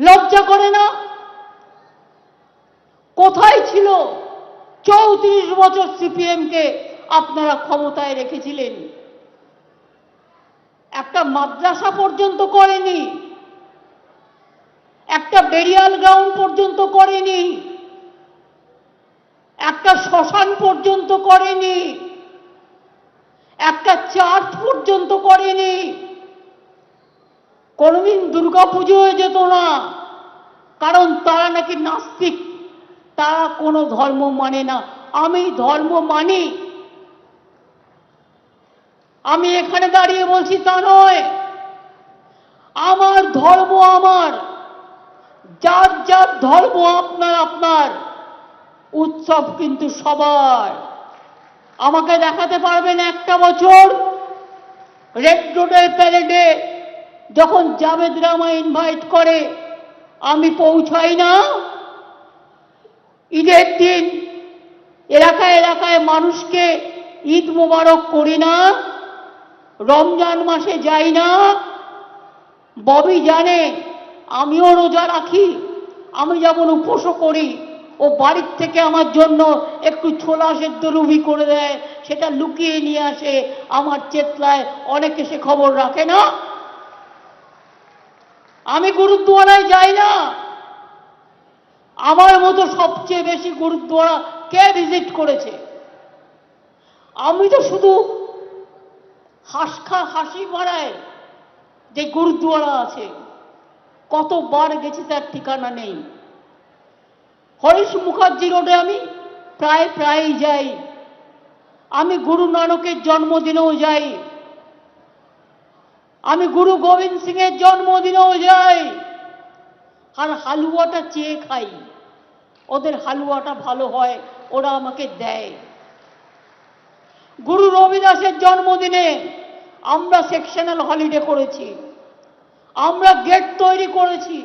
লজ্জা করে না? কোথায় ছিল চৌত্রিশ বছর সিপিএমকে আপনারা ক্ষমতায় রেখেছিলেন? একটা মাদ্রাসা পর্যন্ত করেনি। একটা বেরিয়াল গ্রাউন্ড পর্যন্ত করেনি। একটা শ্মশান পর্যন্ত করেনি। একটা চার্চ পর্যন্ত করেনি। কোনোদিন দুর্গা পুজো হয়ে যেত না। কারণ তারা নাকি নাস্তিক। তারা কোনো ধর্ম মানে না। আমি ধর্ম মানি। আমি এখানে দাঁড়িয়ে বলছি তা নয়। আমার ধর্ম আমার। যার যার ধর্ম আপনার আপনার। উৎসব কিন্তু সবার। আমাকে দেখাতে পারবেন একটা বছর রেড রোডের প্যারেডে যখন জাভেদ রামা ইনভাইট করে, আমি পৌঁছাই না। ঈদের দিন এলাকায় এলাকায় মানুষকে ঈদ মোবারক করি না, রমজান মাসে যাই না। ববি জানে, আমিও রোজা রাখি, আমি যেমন উপোসও করি, ও বাড়ির থেকে আমার জন্য একটু ছোলা সেদ্ধ রুবি করে দেয়, সেটা লুকিয়ে নিয়ে আসে, আমার চেতলায় অনেকে সে খবর রাখে না। আমি গুরুদ্বারায় যাই না। আমার মতো সবচেয়ে বেশি গুরুদ্বারা কে ভিজিট করেছে? আমি তো শুধু হাসখা হাসি মারায় যে গুরুদ্বারা আছে। কতবার গেছি তার ঠিকানা নেই। হরিশ মুখার্জি রোডে আমি প্রায় প্রায়ই যাই। আমি গুরু নানকের জন্মদিনেও যাই। আমি গুরু গোবিন্দ সিং এর জন্মদিনেও যাই। আর হালুয়াটা চেয়ে খাই। ওদের হালুয়াটা ভালো হয়, ওরা আমাকে দেয়। গুরু রবিদাসের জন্মদিনে আমরা সেকশনাল হলিডে করেছি। আমরা গেট তৈরি করেছি।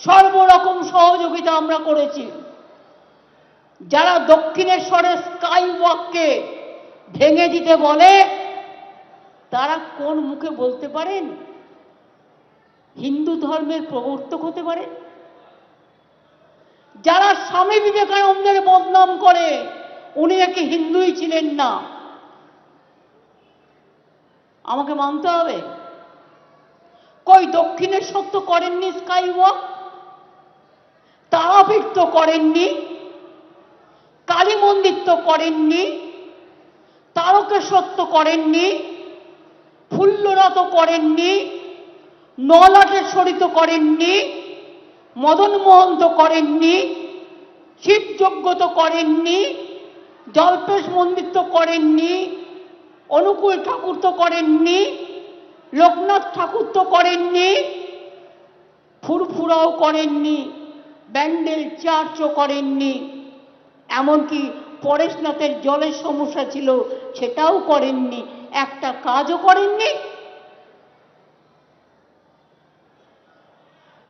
সর্বরকম সহযোগিতা আমরা করেছি। যারা দক্ষিণেশ্বরের স্কাই ওয়াককে ভেঙে দিতে বলে তারা কোন মুখে বলতে পারেন? হিন্দু ধর্মের প্রবর্তক হতে পারে? যারা স্বামী বিবেকানন্দের বদনাম করে, উনি নাকি হিন্দুই ছিলেন না? আমাকে মানতে হবে। কই দক্ষিণেশ্বর তো করেননি স্কাই ওয়াক তারাপীঠ তো করেননি? কালী মন্দির তো করেননি? তারকেশ্বর তো করেননি? ফুল্লরা তো করেননি নলাটেশ্বরী তো করেননি মদন মোহন তো করেননি শিবযজ্ঞ তো করেননি, জল্পেশ মন্দির তো করেননি, অনুকূল ঠাকুর তো করেননি, লোকনাথ ঠাকুর তো করেননি, ফুরফুরাও করেননি, ব্যান্ডেল চার্চও করেননি, এমনকি পরেশনাথের জলের সমস্যা ছিল, সেটাও করেননি। একটা কাজও করেননি